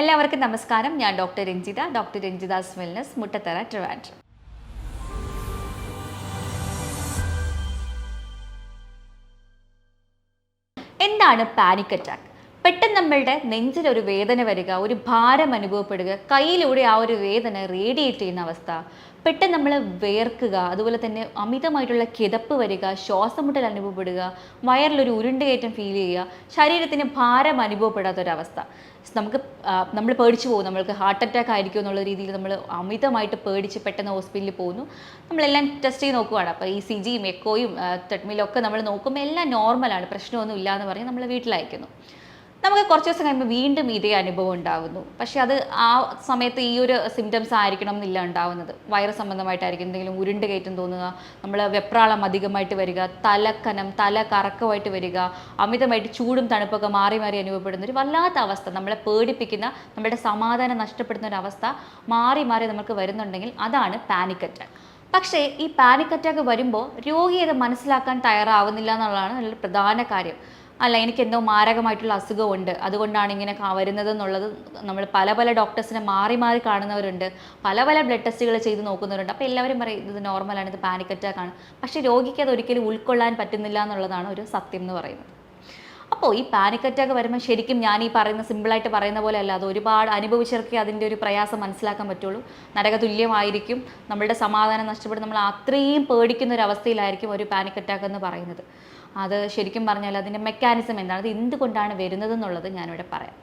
എല്ലാവർക്കും നമസ്കാരം. ഞാൻ doctor Ranjitha. Doctor Ranjitha's wellness Muttathara Trivandrum. എന്താണ് പാനിക് അറ്റാക്ക് പെട്ടെന്ന് നമ്മളുടെ നെഞ്ചിലൊരു വേദന വരിക ഒരു ഭാരം അനുഭവപ്പെടുക കയ്യിലൂടെ ആ ഒരു വേദന റേഡിയേറ്റ് ചെയ്യുന്ന അവസ്ഥ. പെട്ടെന്ന് നമ്മൾ വേർക്കുക അതുപോലെ തന്നെ അമിതമായിട്ടുള്ള കിതപ്പ് വരിക ശ്വാസം മുട്ടൽ അനുഭവപ്പെടുക വയറിലൊരു ഉരുണ്ടുകയറ്റം ഫീൽ ചെയ്യുക ശരീരത്തിന് ഭാരം അനുഭവപ്പെടാത്ത അനുഭവപ്പെടാത്തൊരവസ്ഥ. നമുക്ക് നമ്മൾ പേടിച്ചു പോകും. നമ്മൾക്ക് ഹാർട്ട് അറ്റാക്ക് ആയിരിക്കും എന്നുള്ള രീതിയിൽ നമ്മൾ അമിതമായിട്ട് പേടിച്ച് പെട്ടെന്ന് ഹോസ്പിറ്റലിൽ പോകുന്നു. നമ്മളെല്ലാം ടെസ്റ്റ് ചെയ്ത് നോക്കുവാണ്. അപ്പോൾ ഈ സി ജിയും എക്കോയും തെട്മിലും ഒക്കെ നമ്മൾ നോക്കുമ്പോൾ എല്ലാം നോർമലാണ് പ്രശ്നമൊന്നും ഇല്ല എന്ന് പറഞ്ഞ് നമ്മൾ വീട്ടിലയക്കുന്നു നമുക്ക് കുറച്ച് ദിവസം കഴിയുമ്പോൾ വീണ്ടും ഇതേ അനുഭവം ഉണ്ടാകുന്നു. പക്ഷേ അത് ആ സമയത്ത് ഈ ഒരു സിംറ്റംസ് ആയിരിക്കണം എന്നില്ല ഉണ്ടാവുന്നത്. വൈറസ് സംബന്ധമായിട്ടായിരിക്കും എന്തെങ്കിലും ഉരുണ്ട് കയറ്റം തോന്നുക നമ്മൾ വെപ്രാളം അധികമായിട്ട് വരിക തലക്കനം തല കറക്കമായിട്ട് വരിക അമിതമായിട്ട് ചൂടും തണുപ്പൊക്കെ മാറി മാറി അനുഭവപ്പെടുന്ന ഒരു വല്ലാത്ത അവസ്ഥ നമ്മളെ പേടിപ്പിക്കുന്ന നമ്മുടെ സമാധാനം നഷ്ടപ്പെടുന്ന ഒരു അവസ്ഥ മാറി മാറി നമുക്ക് വരുന്നുണ്ടെങ്കിൽ അതാണ് പാനിക് അറ്റാക്ക് പക്ഷേ ഈ പാനിക് അറ്റാക്ക് വരുമ്പോൾ രോഗി അത് മനസ്സിലാക്കാൻ തയ്യാറാവുന്നില്ല എന്നുള്ളതാണ് പ്രധാന കാര്യം. അല്ല എനിക്ക് എന്തോ മാരകമായിട്ടുള്ള അസുഖമുണ്ട്. അതുകൊണ്ടാണ് ഇങ്ങനെ വരുന്നത് എന്നുള്ളത് നമ്മൾ പല പല ഡോക്ടേഴ്സിനെ മാറി മാറി കാണുന്നവരുണ്ട്. പല പല ബ്ലഡ് ടെസ്റ്റുകൾ ചെയ്ത് നോക്കുന്നവരുണ്ട്. അപ്പോൾ എല്ലാവരും പറയും ഇത് നോർമലാണ് ഇത് പാനിക് അറ്റാക്ക് ആണ്. പക്ഷേ രോഗിക്ക് അത് ഒരിക്കലും ഉൾക്കൊള്ളാൻ പറ്റുന്നില്ല എന്നുള്ളതാണ് ഒരു സത്യം എന്ന് പറയുന്നത്. അപ്പോൾ ഈ പാനിക് അറ്റാക്ക് വരുമ്പോൾ ശരിക്കും ഞാൻ ഈ പറയുന്ന സിമ്പിളായിട്ട് പറയുന്ന പോലെ അല്ല അത് ഒരുപാട് അനുഭവിച്ചവർക്ക് അതിന്റെ ഒരു പ്രയാസം മനസ്സിലാക്കാൻ പറ്റുള്ളൂ. നരക തുല്യമായിരിക്കും നമ്മളുടെ സമാധാനം നഷ്ടപ്പെടും. നമ്മൾ അത്രയും പേടിക്കുന്ന ഒരു അവസ്ഥയിലായിരിക്കും ഒരു പാനിക് അറ്റാക്ക് എന്ന് പറയുന്നത്. അത് ശരിക്കും പറഞ്ഞാൽ അതിന്റെ മെക്കാനിസം എന്താണ്? അത് എന്തുകൊണ്ടാണ് വരുന്നത് എന്നുള്ളത് ഞാനിവിടെ പറയാം.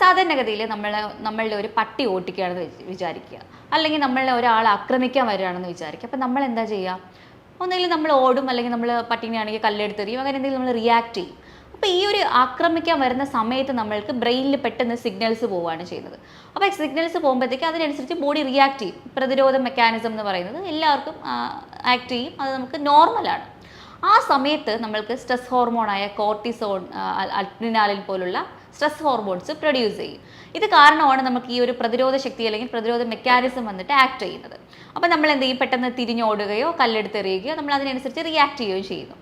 സാധാരണഗതിയിൽ നമ്മൾ നമ്മളുടെ ഒരു പട്ടി ഓട്ടിക്കുകയാണെന്ന് വിചാരിക്കുക. അല്ലെങ്കിൽ നമ്മളെ ഒരാൾ ആക്രമിക്കാൻ വരികയാണെന്ന് വിചാരിക്കുക. അപ്പം നമ്മൾ എന്താ ചെയ്യുക? ഒന്നുകിൽ നമ്മൾ ഓടും അല്ലെങ്കിൽ നമ്മൾ പട്ടിനെ ആണെങ്കിൽ കല്ലെടുത്തെറിയും അങ്ങനെ എന്തെങ്കിലും നമ്മൾ റിയാക്ട് ചെയ്യും. അപ്പോൾ ഈ ഒരു ആക്രമിക്കാൻ വരുന്ന സമയത്ത് നമ്മൾക്ക് ബ്രെയിനിൽ പെട്ടെന്ന് സിഗ്നൽസ് പോവുകയാണ് ചെയ്യുന്നത്. അപ്പോൾ സിഗ്നൽസ് പോകുമ്പോഴത്തേക്ക് അതിനനുസരിച്ച് ബോഡി റിയാക്ട് ചെയ്യും. പ്രതിരോധ മെക്കാനിസം എന്ന് പറയുന്നത് എല്ലാവർക്കും ആക്ട് ചെയ്യും. അത് നമുക്ക് നോർമലാണ് ആ സമയത്ത് നമ്മൾക്ക് സ്ട്രെസ് ഹോർമോണായ കോർട്ടിസോൺ അഡ്രിനാലിൻ പോലുള്ള സ്ട്രെസ് ഹോർമോൺസ് പ്രൊഡ്യൂസ് ചെയ്യും. ഇത് കാരണമാണ് നമുക്ക് ഈ ഒരു പ്രതിരോധ ശക്തി അല്ലെങ്കിൽ പ്രതിരോധ മെക്കാനിസം വന്നിട്ട് ആക്ട് ചെയ്യുന്നത്. അപ്പോൾ നമ്മൾ എന്ത് ചെയ്യും? പെട്ടെന്ന് തിരിഞ്ഞോടുകയോ കല്ലെടുത്തെറിയുകയോ നമ്മൾ അതിനനുസരിച്ച് റിയാക്ട് ചെയ്യുകയോ ചെയ്യുന്നു.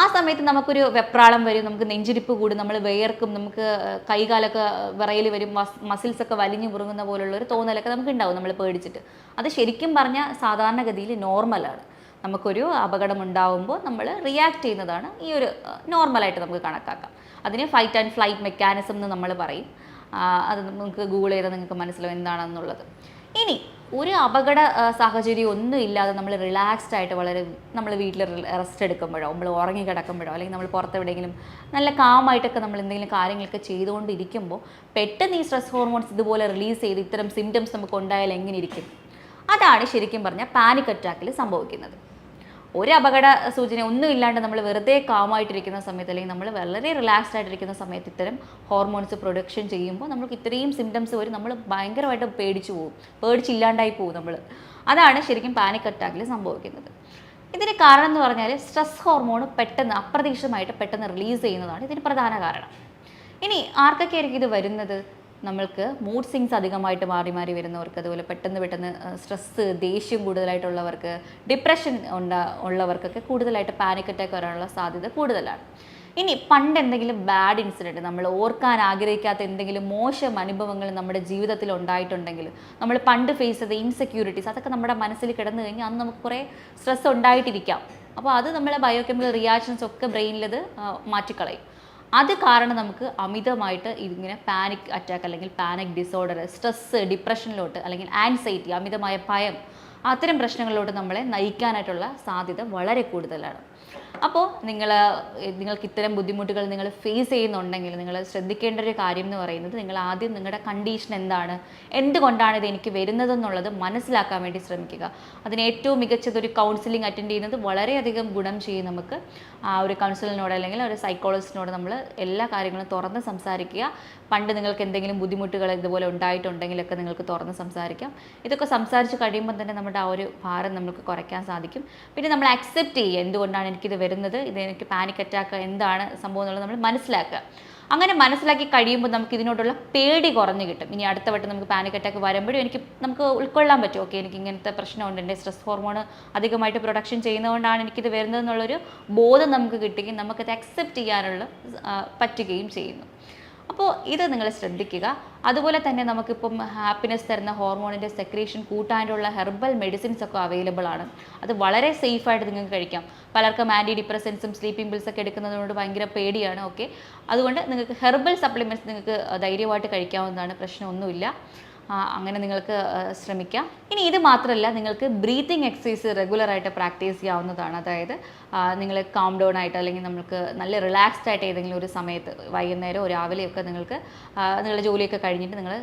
ആ സമയത്ത് നമുക്കൊരു വെപ്രാളം വരും നമുക്ക് നെഞ്ചിരിപ്പ് കൂടും നമ്മൾ വേർക്കും നമുക്ക് കൈകാലൊക്കെ വിറയിൽ വരും മസിൽസ് ഒക്കെ വലിഞ്ഞു മുറുങ്ങുന്ന പോലുള്ള ഒരു തോന്നലൊക്കെ നമുക്ക് ഉണ്ടാവും നമ്മൾ പേടിച്ചിട്ട്. അത് ശരിക്കും പറഞ്ഞാൽ സാധാരണഗതിയിൽ നോർമലാണ് നമുക്കൊരു അപകടം ഉണ്ടാവുമ്പോൾ നമ്മൾ റിയാക്ട് ചെയ്യുന്നതാണ് ഈ ഒരു നോർമലായിട്ട് നമുക്ക് കണക്കാക്കാം. അതിന് ഫൈറ്റ് ആൻഡ് ഫ്ലൈറ്റ് മെക്കാനിസം എന്ന് നമ്മൾ പറയും. അത് നമുക്ക് ഗൂഗിൾ ചെയ്താൽ നിങ്ങൾക്ക് മനസ്സിലാവും എന്താണെന്നുള്ളത്. ഇനി ഒരു അപകട സാഹചര്യം ഒന്നും ഇല്ലാതെ നമ്മൾ റിലാക്സ്ഡ് ആയിട്ട് വളരെ നമ്മൾ വീട്ടിൽ റെസ്റ്റ് എടുക്കുമ്പോഴോ നമ്മൾ ഉറങ്ങി കിടക്കുമ്പോഴോ അല്ലെങ്കിൽ നമ്മൾ പുറത്തെവിടെയെങ്കിലും നല്ല കാമായിട്ടൊക്കെ നമ്മൾ എന്തെങ്കിലും കാര്യങ്ങളൊക്കെ ചെയ്തുകൊണ്ടിരിക്കുമ്പോൾ പെട്ടെന്ന് ഈ സ്ട്രെസ് ഹോർമോൺസ് ഇതുപോലെ റിലീസ് ചെയ്ത് ഇത്തരം സിംറ്റംസ് നമുക്ക് ഉണ്ടായാൽ എങ്ങനെ ഇരിക്കും? അതാണ് ശരിക്കും പറഞ്ഞാൽ പാനിക് അറ്റാക്കിൽ സംഭവിക്കുന്നത്. ഒരു അപകട സൂചന ഒന്നും ഇല്ലാണ്ട് നമ്മൾ വെറുതെ കാമായിട്ടിരിക്കുന്ന സമയത്ത് അല്ലെങ്കിൽ നമ്മൾ വളരെ റിലാക്സ്ഡ് ആയിട്ടിരിക്കുന്ന സമയത്ത് ഇത്തരം ഹോർമോൺസ് പ്രൊഡക്ഷൻ ചെയ്യുമ്പോൾ നമുക്ക് ഇത്രയും സിംറ്റംസ് വരും നമ്മൾ ഭയങ്കരമായിട്ട് പേടിച്ചു പോകും പേടിച്ചില്ലാണ്ടായി പോകും നമ്മൾ. അതാണ് ശരിക്കും പാനിക് അറ്റാക്കിൽ സംഭവിക്കുന്നത്. ഇതിന് കാരണം എന്ന് പറഞ്ഞാൽ സ്ട്രെസ് ഹോർമോൺ പെട്ടെന്ന് അപ്രതീക്ഷിതമായിട്ട് പെട്ടെന്ന് റിലീസ് ചെയ്യുന്നതാണ് ഇതിന് പ്രധാന കാരണം. ഇനി ആർക്കൊക്കെ ആയിരിക്കും ഇത് വരുന്നത്? നമ്മൾക്ക് മൂഡ് സിങ്സ് അധികമായിട്ട് മാറി മാറി വരുന്നവർക്ക് അതുപോലെ പെട്ടെന്ന് പെട്ടെന്ന് സ്ട്രെസ്സ് ദേഷ്യം കൂടുതലായിട്ടുള്ളവർക്ക് ഡിപ്രഷൻ ഉണ്ട ഉള്ളവർക്കൊക്കെ കൂടുതലായിട്ട് പാനിക് അറ്റാക്ക് വരാനുള്ള സാധ്യത കൂടുതലാണ്. ഇനി പണ്ട് എന്തെങ്കിലും ബാഡ് ഇൻസിഡന്റ് നമ്മൾ ഓർക്കാൻ ആഗ്രഹിക്കാത്ത എന്തെങ്കിലും മോശം അനുഭവങ്ങൾ നമ്മുടെ ജീവിതത്തിൽ ഉണ്ടായിട്ടുണ്ടെങ്കിൽ നമ്മൾ പണ്ട് ഫേസ് ചെയ്ത ഇൻസെക്യൂരിറ്റീസ് അതൊക്കെ നമ്മുടെ മനസ്സിൽ കിടന്നു കഴിഞ്ഞാൽ അന്ന് നമുക്ക് കുറേ സ്ട്രെസ് ഉണ്ടായിട്ടിരിക്കാം. അപ്പോൾ അത് നമ്മളെ ബയോകെമിക്കൽ റിയാക്ഷൻസ് ഒക്കെ ബ്രെയിനിലത് മാറ്റിക്കളയും. അത് കാരണം നമുക്ക് അമിതമായിട്ട് ഇതിങ്ങനെ പാനിക് അറ്റാക്ക് അല്ലെങ്കിൽ പാനിക് ഡിസോർഡർ സ്ട്രെസ്സ് ഡിപ്രഷനിലോട്ട് അല്ലെങ്കിൽ ആൻസൈറ്റി അമിതമായ ഭയം അത്തരം പ്രശ്നങ്ങളിലോട്ട് നമ്മളെ നയിക്കാനായിട്ടുള്ള സാധ്യത വളരെ കൂടുതലാണ്. അപ്പോൾ നിങ്ങൾ നിങ്ങൾക്ക് ഇത്തരം ബുദ്ധിമുട്ടുകൾ നിങ്ങൾ ഫേസ് ചെയ്യുന്നുണ്ടെങ്കിൽ നിങ്ങൾ ശ്രദ്ധിക്കേണ്ട ഒരു കാര്യം എന്ന് പറയുന്നത് നിങ്ങൾ ആദ്യം നിങ്ങളുടെ കണ്ടീഷൻ എന്താണ്? എന്തുകൊണ്ടാണ് ഇത് എനിക്ക് വരുന്നതെന്നുള്ളത് മനസ്സിലാക്കാൻ വേണ്ടി ശ്രമിക്കുക. അതിന് ഏറ്റവും മികച്ചത് ഒരു കൗൺസിലിംഗ് അറ്റൻഡ് ചെയ്യുന്നത് വളരെയധികം ഗുണം ചെയ്യും നമുക്ക്. ആ ഒരു കൗൺസിലിനോട് അല്ലെങ്കിൽ ഒരു സൈക്കോളജിസ്റ്റിനോട് നമ്മൾ എല്ലാ കാര്യങ്ങളും തുറന്ന് സംസാരിക്കുക. പണ്ട് നിങ്ങൾക്ക് എന്തെങ്കിലും ബുദ്ധിമുട്ടുകൾ ഇതുപോലെ ഉണ്ടായിട്ടുണ്ടെങ്കിലൊക്കെ നിങ്ങൾക്ക് തുറന്ന് സംസാരിക്കാം. ഇതൊക്കെ സംസാരിച്ച് കഴിയുമ്പോൾ തന്നെ നമ്മുടെ ആ ഒരു ഭാരം നമുക്ക് കുറയ്ക്കാൻ സാധിക്കും. പിന്നെ നമ്മൾ അക്സെപ്റ്റ് ചെയ്യുക. എന്തുകൊണ്ടാണ് എനിക്കിത് വരുന്നത്. ഇത് എനിക്ക് പാനിക് അറ്റാക്ക് എന്താണ് സംഭവം എന്നുള്ളത് നമ്മൾ മനസ്സിലാക്കുക. അങ്ങനെ മനസ്സിലാക്കി കഴിയുമ്പോൾ നമുക്ക് ഇതിനോടുള്ള പേടി കുറഞ്ഞു കിട്ടും. ഇനി അടുത്ത വട്ടം നമുക്ക് പാനിക് അറ്റാക്ക് വരുമ്പോഴും എനിക്ക് നമുക്ക് ഉൾക്കൊള്ളാൻ പറ്റും. ഓക്കെ എനിക്ക് ഇങ്ങനത്തെ പ്രശ്നമുണ്ട്. എന്റെ സ്ട്രെസ് ഹോർമോൺ അധികമായിട്ട് പ്രൊഡക്ഷൻ ചെയ്യുന്നതുകൊണ്ടാണ് എനിക്കിത് വരുന്നതെന്നുള്ളൊരു ബോധം നമുക്ക് കിട്ടുകയും നമുക്കത് അക്സെപ്റ്റ് ചെയ്യാനുള്ള പറ്റുകയും ചെയ്യുന്നു. അപ്പോൾ ഇത് നിങ്ങൾ ശ്രദ്ധിക്കുക. അതുപോലെ തന്നെ നമുക്കിപ്പം ഹാപ്പിനെസ് തരുന്ന ഹോർമോണിന്റെ സെക്രീഷൻ കൂട്ടാനുള്ള ഹെർബൽ മെഡിസിൻസ് ഒക്കെ അവൈലബിൾ ആണ്. അത് വളരെ സേഫായിട്ട് നിങ്ങൾക്ക് കഴിക്കാം. പലർക്കും ആന്റി ഡിപ്രസൻസും സ്ലീപ്പിംഗ് പിൽസ് ഒക്കെ എടുക്കുന്നതുകൊണ്ട് ഭയങ്കര പേടിയാണ് ഓക്കെ അതുകൊണ്ട് നിങ്ങൾക്ക് ഹെർബൽ സപ്ലിമെന്റ്സ് നിങ്ങൾക്ക് ധൈര്യമായിട്ട് കഴിക്കാവുന്നതാണ് പ്രശ്നമൊന്നുമില്ല. അങ്ങനെ നിങ്ങൾക്ക് ശ്രമിക്കാം. ഇനി ഇത് മാത്രമല്ല നിങ്ങൾക്ക് ബ്രീത്തിങ് എക്സസൈസ് റെഗുലറായിട്ട് പ്രാക്ടീസ് ചെയ്യാവുന്നതാണ്. അതായത് നിങ്ങൾ കാം ഡൗൺ ആയിട്ട് അല്ലെങ്കിൽ നമുക്ക് നല്ല റിലാക്സ്ഡ് ആയിട്ട് ഏതെങ്കിലും ഒരു സമയത്ത് വൈകുന്നേരം രാവിലെയൊക്കെ നിങ്ങൾക്ക് നിങ്ങളുടെ ജോലിയൊക്കെ കഴിഞ്ഞിട്ട് നിങ്ങൾ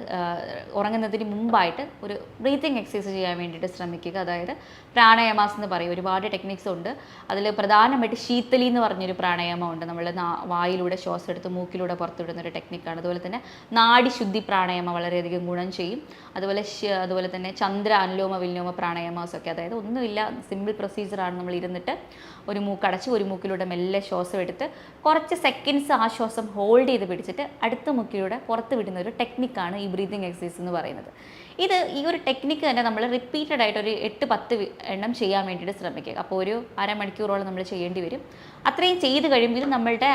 ഉറങ്ങുന്നതിന് മുമ്പായിട്ട് ഒരു ബ്രീത്തിങ് എക്സസൈസ് ചെയ്യാൻ വേണ്ടിയിട്ട് ശ്രമിക്കുക. അതായത് പ്രാണായാമാസ് എന്ന് പറയും. ഒരുപാട് ടെക്നിക്സ് ഉണ്ട്. അതിൽ പ്രധാനമായിട്ട് ശീത്തലി എന്ന് പറഞ്ഞൊരു പ്രാണായാമം ഉണ്ട്. നമ്മൾ വായിലൂടെ ശ്വാസം എടുത്ത് മൂക്കിലൂടെ പുറത്തുവിടുന്ന ഒരു ടെക്നിക്കാണ് അതുപോലെ തന്നെ നാഡിശുദ്ധി പ്രാണായാമം വളരെയധികം ഗുണം ചെയ്യും. അതുപോലെ അതുപോലെ തന്നെ ചന്ദ്ര അനുലോമ വിലോമ പ്രാണായാമാസ് ഒക്കെ അതായത് ഒന്നുമില്ല സിമ്പിൾ പ്രൊസീജിയറാണ് നമ്മൾ ഇരുന്നിട്ട് ഒരു മൂക്കടച്ച് ഒരു മൂക്കിലൂടെ മെല്ലെ ശ്വാസം എടുത്ത് കുറച്ച് സെക്കൻഡ്സ് ആ ശ്വാസം ഹോൾഡ് ചെയ്ത് പിടിച്ചിട്ട് അടുത്ത മുക്കിലൂടെ പുറത്ത് വിടുന്ന ഒരു ടെക്നിക്കാണ് ഈ ബ്രീതിങ് എക്സസൈസ് എന്ന് പറയുന്നത്. ഇത് ഈ ഒരു ടെക്നിക്ക് തന്നെ നമ്മൾ റിപ്പീറ്റഡ് ആയിട്ട് ഒരു എട്ട് പത്ത് എണ്ണം ചെയ്യാൻ വേണ്ടിയിട്ട് ശ്രമിക്കുക. അപ്പോൾ ഒരു അരമണിക്കൂറോളം നമ്മൾ ചെയ്യേണ്ടി വരും. അത്രയും ചെയ്ത് കഴിയുമ്പോൾ നമ്മളുടെ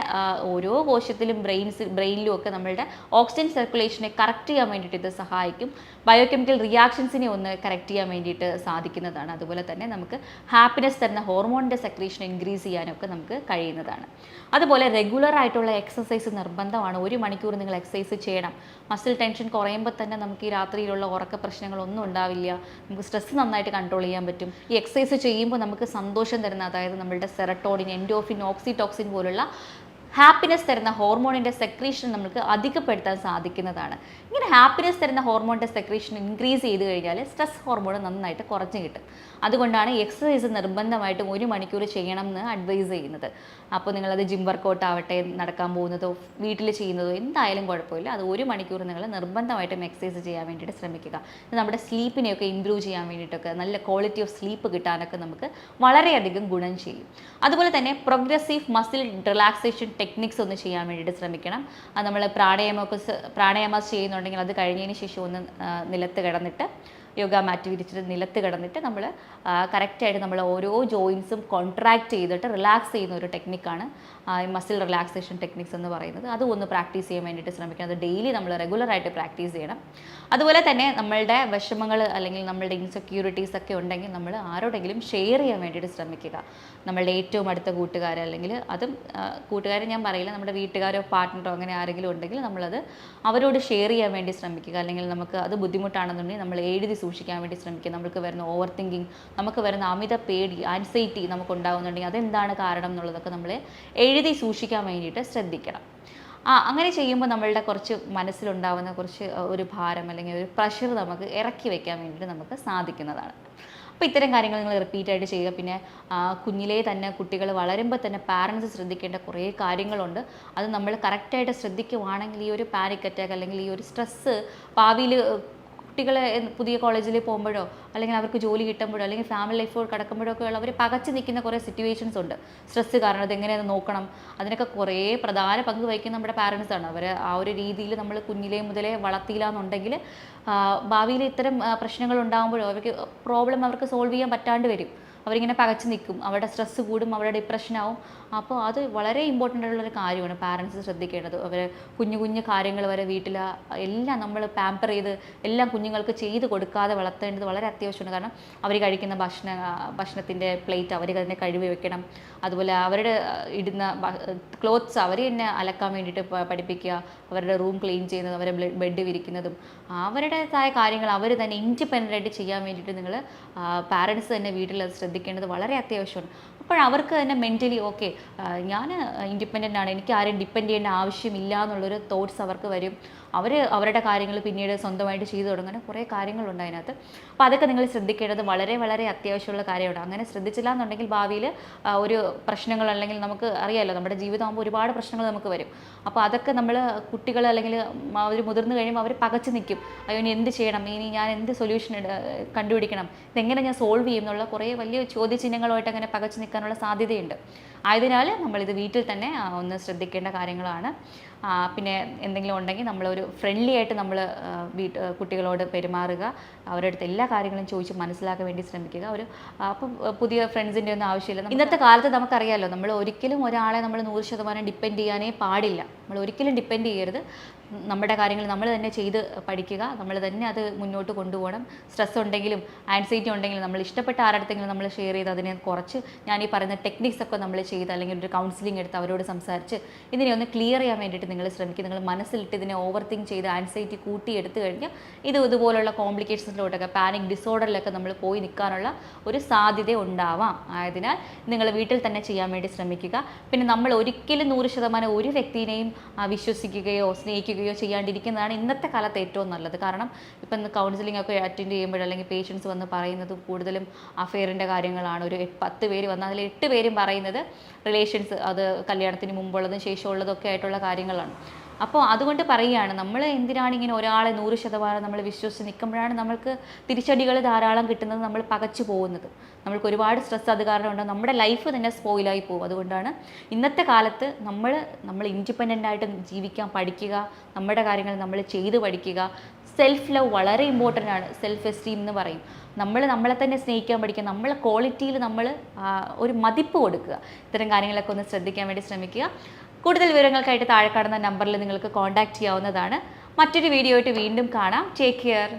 ഓരോ കോശത്തിലും ബ്രെയിൻസ് ബ്രെയിനിലും ഒക്കെ നമ്മളുടെ ഓക്സിജൻ സർക്കുലേഷനെ കറക്റ്റ് ചെയ്യാൻ വേണ്ടിയിട്ട് ഇത് സഹായിക്കും. ബയോകെമിക്കൽ റിയാക്ഷൻസിനെ ഒന്ന് കറക്റ്റ് ചെയ്യാൻ വേണ്ടിയിട്ട് സാധിക്കുന്നതാണ്. അതുപോലെ തന്നെ നമുക്ക് ഹാപ്പിനെസ് തരുന്ന ഹോർമോണിന്റെ സെക്രീഷൻ ഇൻക്രീസ് ചെയ്യാനൊക്കെ നമുക്ക് കഴിയുന്നതാണ്. അതുപോലെ റെഗുലർ ആയിട്ടുള്ള എക്സസൈസ് നിർബന്ധമാണ്. ഒരു മണിക്കൂർ നിങ്ങൾ എക്സസൈസ് ചെയ്യണം. മസിൽ ടെൻഷൻ കുറയുമ്പോൾ തന്നെ നമുക്ക് ഈ രാത്രിയിലുള്ള ഉറക്ക പ്രശ്നങ്ങളൊന്നും ഉണ്ടാവില്ല. നമുക്ക് സ്ട്രെസ് നന്നായിട്ട് കൺട്രോൾ ചെയ്യാൻ പറ്റും. ഈ എക്സസൈസ് ചെയ്യുമ്പോൾ നമുക്ക് സന്തോഷം തരുന്ന അതായത് നമ്മളുടെ സെറട്ടോണിൻ എൻഡോഫിൻ ഓക്സിടോക്സിൻ പോലുള്ള ഹാപ്പിനെസ് തരുന്ന ഹോർമോണിന്റെ സെക്രീഷൻ നമുക്ക് അധികപ്പെടുത്താൻ സാധിക്കുന്നതാണ്. ഇങ്ങനെ ഹാപ്പിനെസ് തരുന്ന ഹോർമോണിന്റെ സെക്രീഷൻ ഇൻക്രീസ് ചെയ്ത് കഴിഞ്ഞാൽ സ്ട്രെസ് ഹോർമോൺ നന്നായിട്ട് കുറഞ്ഞു കിട്ടും. അതുകൊണ്ടാണ് എക്സസൈസ് നിർബന്ധമായിട്ടും ഒരു മണിക്കൂർ ചെയ്യണം എന്ന് അഡ്വൈസ് ചെയ്യുന്നത്. അപ്പോൾ നിങ്ങളത് ജിം വർക്കൗട്ട് ആവട്ടെ നടക്കാൻ പോകുന്നതോ വീട്ടിൽ ചെയ്യുന്നതോ എന്തായാലും കുഴപ്പമില്ല. അത് ഒരു മണിക്കൂർ നിങ്ങൾ നിർബന്ധമായിട്ടും എക്സസൈസ് ചെയ്യാൻ വേണ്ടിയിട്ട് ശ്രമിക്കുക. നമ്മുടെ സ്ലീപ്പിനെയൊക്കെ ഇമ്പ്രൂവ് ചെയ്യാൻ വേണ്ടിയിട്ടൊക്കെ നല്ല ക്വാളിറ്റി ഓഫ് സ്ലീപ്പ് കിട്ടാനൊക്കെ നമുക്ക് വളരെയധികം ഗുണം ചെയ്യും. അതുപോലെ തന്നെ പ്രോഗ്രസീവ് മസിൽ റിലാക്സേഷൻ ടെക്നിക്സ് ഒന്ന് ചെയ്യാൻ വേണ്ടിയിട്ട് ശ്രമിക്കണം. അത് നമ്മൾ പ്രാണായാമമൊക്കെ പ്രാണായാമസ് ചെയ്യുന്നുണ്ടെങ്കിൽ അത് കഴിഞ്ഞതിന് ശേഷം ഒന്ന് നിലത്ത് കിടന്നിട്ട് യോഗ മാറ്റ് വിരിച്ചിട്ട് നിലത്ത് കിടന്നിട്ട് നമ്മൾ കറക്റ്റായിട്ട് നമ്മൾ ഓരോ ജോയിൻസും കോൺട്രാക്ട് ചെയ്തിട്ട് റിലാക്സ് ചെയ്യുന്ന ഒരു ടെക്നിക്കാണ് മസിൽ റിലാക്സേഷൻ ടെക്നിക്സ് എന്ന് പറയുന്നത്. അത് ഒന്ന് പ്രാക്ടീസ് ചെയ്യാൻ വേണ്ടിയിട്ട് ശ്രമിക്കണം. അത് ഡെയിലി നമ്മൾ റെഗുലറായിട്ട് പ്രാക്ടീസ് ചെയ്യണം. അതുപോലെ തന്നെ നമ്മളുടെ വിഷമങ്ങൾ അല്ലെങ്കിൽ നമ്മളുടെ ഇൻസെക്യൂരിറ്റീസ് ഒക്കെ ഉണ്ടെങ്കിൽ നമ്മൾ ആരോടെങ്കിലും ഷെയർ ചെയ്യാൻ വേണ്ടിയിട്ട് ശ്രമിക്കുക. നമ്മളുടെ ഏറ്റവും അടുത്ത കൂട്ടുകാർ അല്ലെങ്കിൽ അതും കൂട്ടുകാരെ ഞാൻ പറയില്ല. നമ്മുടെ വീട്ടുകാരോ പാർട്ട്ണറോ അങ്ങനെ ആരെങ്കിലും ഉണ്ടെങ്കിൽ നമ്മളത് അവരോട് ഷെയർ ചെയ്യാൻ വേണ്ടി ശ്രമിക്കുക. അല്ലെങ്കിൽ നമുക്ക് അത് ബുദ്ധിമുട്ടാണെന്നുണ്ടെങ്കിൽ നമ്മൾ എഴുതി സൂക്ഷിക്കാൻ വേണ്ടി ശ്രമിക്കുക. നമുക്ക് വരുന്ന ഓവർ തിങ്കിങ് നമുക്ക് വരുന്ന അമിത പേടി ആൻസൈറ്റി നമുക്ക് ഉണ്ടാകുന്നുണ്ടെങ്കിൽ അതെന്താണ് കാരണം എന്നുള്ളതൊക്കെ നമ്മൾ എഴുതി സൂക്ഷിക്കാൻ വേണ്ടിയിട്ട് ശ്രദ്ധിക്കണം. ആ അങ്ങനെ ചെയ്യുമ്പോൾ നമ്മളുടെ കുറച്ച് മനസ്സിലുണ്ടാവുന്ന കുറച്ച് ഒരു ഭാരം അല്ലെങ്കിൽ ഒരു പ്രഷർ നമുക്ക് ഇറക്കി വെക്കാൻ വേണ്ടിയിട്ട് നമുക്ക് സാധിക്കുന്നതാണ്. അപ്പോൾ ഇത്തരം കാര്യങ്ങൾ നിങ്ങൾ റിപ്പീറ്റ് ആയിട്ട് ചെയ്യുക. പിന്നെ കുഞ്ഞിലേ തന്നെ കുട്ടികൾ വളരുമ്പോൾ തന്നെ പാരൻസ് ശ്രദ്ധിക്കേണ്ട കുറേ കാര്യങ്ങളുണ്ട്. അത് നമ്മൾ കറക്റ്റായിട്ട് ശ്രദ്ധിക്കുവാണെങ്കിൽ ഈ ഒരു പാനിക് അറ്റാക്ക് അല്ലെങ്കിൽ ഈ ഒരു സ്ട്രെസ്സ് ഭാവിയിൽ കുട്ടികളെ എന്ന് പുതിയ കോളേജിൽ പോകുമ്പോഴോ അല്ലെങ്കിൽ അവർക്ക് ജോലി കിട്ടുമ്പോഴോ അല്ലെങ്കിൽ ഫാമിലി ലൈഫ് കടക്കുമ്പോഴോ ഒക്കെ ഉള്ള അവർ പകച്ചു നിൽക്കുന്ന കുറേ സിറ്റുവേഷൻസ് ഉണ്ട്. സ്ട്രെസ്സ് കാരണം അത് നോക്കണം. അതിനൊക്കെ കുറേ പ്രധാന പങ്ക് വഹിക്കുന്ന നമ്മുടെ പാരൻസ് ആണ്. അവർ ആ ഒരു രീതിയിൽ നമ്മൾ കുഞ്ഞിലേ മുതലേ വളർത്തിയില്ല എന്നുണ്ടെങ്കിൽ ഭാവിയിൽ ഇത്തരം പ്രശ്നങ്ങൾ ഉണ്ടാകുമ്പോഴോ അവർക്ക് പ്രോബ്ലം അവർക്ക് സോൾവ് ചെയ്യാൻ പറ്റാണ്ട് വരും. അവരിങ്ങനെ പകച്ച് നിൽക്കും. അവരുടെ സ്ട്രെസ് കൂടും അവരുടെ ഡിപ്രഷനാവും അപ്പോൾ അത് വളരെ ഇമ്പോർട്ടന്റ് ആയിട്ടുള്ളൊരു കാര്യമാണ് പാരൻസ് ശ്രദ്ധിക്കേണ്ടത്. അവർ കുഞ്ഞു കുഞ്ഞു കാര്യങ്ങൾ വരെ വീട്ടിൽ എല്ലാം നമ്മൾ പാമ്പർ ചെയ്ത് എല്ലാം കുഞ്ഞുങ്ങൾക്ക് ചെയ്ത് കൊടുക്കാതെ വളർത്തേണ്ടത് വളരെ അത്യാവശ്യമാണ്. കാരണം അവർ കഴിക്കുന്ന ഭക്ഷണ ഭക്ഷണത്തിന്റെ പ്ലേറ്റ് അവർ തന്നെ കഴുകി വെക്കണം. അതുപോലെ അവരുടെ ഇടുന്ന ക്ലോത്ത്സ് അവർ തന്നെ അലക്കാൻ വേണ്ടിയിട്ട് പഠിപ്പിക്കുക. അവരുടെ റൂം ക്ലീൻ ചെയ്യുന്നത് അവരെ ബെഡ് വിരിക്കുന്നതും. അവരുടേതായ കാര്യങ്ങൾ അവർ തന്നെ ഇൻഡിപെൻഡന്റ് ആയിട്ട് ചെയ്യാൻ വേണ്ടിയിട്ട് നിങ്ങൾ പാരൻസ് തന്നെ വീട്ടിൽ അത് ശ്രദ്ധിക്കേണ്ടത് വളരെ അത്യാവശ്യമാണ്. അപ്പോൾ അവർക്ക് തന്നെ മെന്റലി ഓക്കെ ഞാൻ ഇൻഡിപെൻഡന്റ് ആണ്. എനിക്ക് ആരും ഡിപ്പെൻഡ് ചെയ്യേണ്ട ആവശ്യമില്ല എന്നുള്ളൊരു തോട്ട്സ് അവർക്ക് വരും. അവർ അവരുടെ കാര്യങ്ങൾ പിന്നീട് സ്വന്തമായിട്ട് ചെയ്തു തുടങ്ങുന്ന കുറേ കാര്യങ്ങളുണ്ട് അതിനകത്ത്. അപ്പോൾ അതൊക്കെ നിങ്ങൾ ശ്രദ്ധിക്കേണ്ടത് വളരെ വളരെ അത്യാവശ്യമുള്ള കാര്യമാണ്. അങ്ങനെ ശ്രദ്ധിച്ചില്ല എന്നുണ്ടെങ്കിൽ ഭാവിയിൽ ഒരു പ്രശ്നങ്ങൾ അല്ലെങ്കിൽ നമുക്ക് അറിയാമല്ലോ നമ്മുടെ ജീവിതമാകുമ്പോൾ ഒരുപാട് പ്രശ്നങ്ങൾ നമുക്ക് വരും. അപ്പോൾ അതൊക്കെ നമ്മൾ കുട്ടികൾ അല്ലെങ്കിൽ അവർ മുതിർന്നു കഴിയുമ്പോൾ അവർ പകച്ചു നിൽക്കും. അയ്യോ ഇനി എന്ത് ചെയ്യണം? ഇനി ഞാൻ എന്ത് സൊല്യൂഷൻ കണ്ടുപിടിക്കണം? ഇതെങ്ങനെ ഞാൻ സോൾവ് ചെയ്യും എന്നുള്ള കുറേ വലിയ ചോദ്യചിഹ്നങ്ങളുമായിട്ട് അങ്ങനെ പകച്ചു നിൽക്കാനുള്ള സാധ്യതയുണ്ട്. ആയതിനാൽ നമ്മളിത് വീട്ടിൽ തന്നെ ഒന്ന് ശ്രദ്ധിക്കേണ്ട കാര്യങ്ങളാണ്. പിന്നെ എന്തെങ്കിലും ഉണ്ടെങ്കിൽ നമ്മളൊരു ഫ്രണ്ട്ലി ആയിട്ട് നമ്മൾ വീട്ട് കുട്ടികളോട് പെരുമാറുക. അവരുടെ അടുത്ത് എല്ലാ കാര്യങ്ങളും ചോദിച്ച് മനസ്സിലാക്കാൻ വേണ്ടി ശ്രമിക്കുക. ഒരു അപ്പം പുതിയ ഫ്രണ്ട്സിന്റെ ഒന്നും ആവശ്യമില്ല. ഇന്നത്തെ കാലത്ത് നമുക്കറിയാമല്ലോ നമ്മൾ ഒരിക്കലും ഒരാളെ നമ്മൾ നൂറ് ശതമാനം ഡിപ്പെൻഡ് ചെയ്യാനേ പാടില്ല. നമ്മൾ ഒരിക്കലും ഡിപ്പെൻഡ് ചെയ്യരുത്. നമ്മുടെ കാര്യങ്ങൾ നമ്മൾ തന്നെ ചെയ്ത് പഠിക്കുക. നമ്മൾ തന്നെ അത് മുന്നോട്ട് കൊണ്ടുപോകണം. സ്ട്രെസ് ഉണ്ടെങ്കിലും ആൻസൈറ്റി ഉണ്ടെങ്കിലും നമ്മൾ ഇഷ്ടപ്പെട്ട ആരടുത്തെങ്കിലും നമ്മൾ ഷെയർ ചെയ്ത് അതിനെ കുറച്ച് ഞാൻ ഈ പറയുന്ന ടെക്നിക്സ് ഒക്കെ നമ്മൾ ചെയ്ത് അല്ലെങ്കിൽ ഒരു കൗൺസിലിംഗ് എടുത്ത് അവരോട് സംസാരിച്ച് ഇതിനെ ഒന്ന് ക്ലിയർ ചെയ്യാൻ വേണ്ടിയിട്ട് നിങ്ങൾ ശ്രമിക്കുക. നിങ്ങൾ മനസ്സിലിട്ട് ഇതിനെ ഓവർ തിങ്ക് ചെയ്ത് ആൻസൈറ്റി കൂട്ടി എടുത്തു കഴിഞ്ഞാൽ ഇത് ഇതുപോലുള്ള കോംപ്ലിക്കേഷൻസിലോട്ടൊക്കെ പാനിക് ഡിസോർഡറിലൊക്കെ നമ്മൾ പോയി നിൽക്കാനുള്ള ഒരു സാധ്യത ഉണ്ടാവാം. ആയതിനാൽ നിങ്ങൾ വീട്ടിൽ തന്നെ ചെയ്യാൻ വേണ്ടി ശ്രമിക്കുക. പിന്നെ നമ്മൾ ഒരിക്കലും നൂറ് ശതമാനം ഒരു വ്യക്തിനെയും ആ, വിശ്വസിക്കുകയോ സ്നേഹിക്കുകയോ ചെയ്യാണ്ടിരിക്കുന്നതാണ് ഇന്നത്തെ കാലത്ത് ഏറ്റവും നല്ലത്. കാരണം ഇപ്പം കൗൺസിലിംഗ് ഒക്കെ അറ്റൻഡ് ചെയ്യുമ്പോൾ അല്ലെങ്കിൽ പേഷ്യൻസ് വന്ന് പറയുന്നത് കൂടുതലും അഫെയറിന്റെ കാര്യങ്ങളാണ്. ഒരു പത്ത് പേര് വന്ന് അതിൽ എട്ട് പേരും പറയുന്നത് റിലേഷൻസ് അത് കല്യാണത്തിന് മുമ്പുള്ളതും ശേഷമുള്ളതൊക്കെ ആയിട്ടുള്ള കാര്യങ്ങളാണ്. അപ്പോൾ അതുകൊണ്ട് പറയുകയാണ് നമ്മൾ എന്തിനാണ് ഇങ്ങനെ ഒരാളെ നൂറ് ശതമാനം നമ്മൾ വിശ്വസിച്ച് നിൽക്കുമ്പോഴാണ് നമ്മൾക്ക് തിരിച്ചടികൾ ധാരാളം കിട്ടുന്നത് നമ്മൾ പകച്ചു പോകുന്നത്. നമ്മൾക്ക് ഒരുപാട് സ്ട്രെസ് അത് കാരണം ഉണ്ട്. നമ്മുടെ ലൈഫ് തന്നെ സ്പോയിലായി പോകും. അതുകൊണ്ടാണ് ഇന്നത്തെ കാലത്ത് നമ്മൾ നമ്മൾ ഇൻഡിപെൻഡന്റ് ആയിട്ട് ജീവിക്കാൻ പഠിക്കുക നമ്മുടെ കാര്യങ്ങൾ നമ്മൾ ചെയ്ത് പഠിക്കുക. സെൽഫ് ലവ് വളരെ ഇമ്പോർട്ടന്റ് ആണ്. സെൽഫ് എസ്റ്റീം എന്ന് പറയും. നമ്മൾ നമ്മളെ തന്നെ സ്നേഹിക്കാൻ പഠിക്കുക. നമ്മളെ ക്വാളിറ്റിയിൽ നമ്മൾ ഒരു മതിപ്പ് കൊടുക്കുക. ഇത്തരം കാര്യങ്ങളൊക്കെ ഒന്ന് ശ്രദ്ധിക്കാൻ വേണ്ടി ശ്രമിക്കുക. കൂടുതൽ വിവരങ്ങൾക്കായിട്ട് താഴെ കാണുന്ന നമ്പറിൽ നിങ്ങൾക്ക് കോൺടാക്റ്റ് ചെയ്യാവുന്നതാണ്. മറ്റൊരു വീഡിയോ ആയിട്ട് വീണ്ടും കാണാം. Take care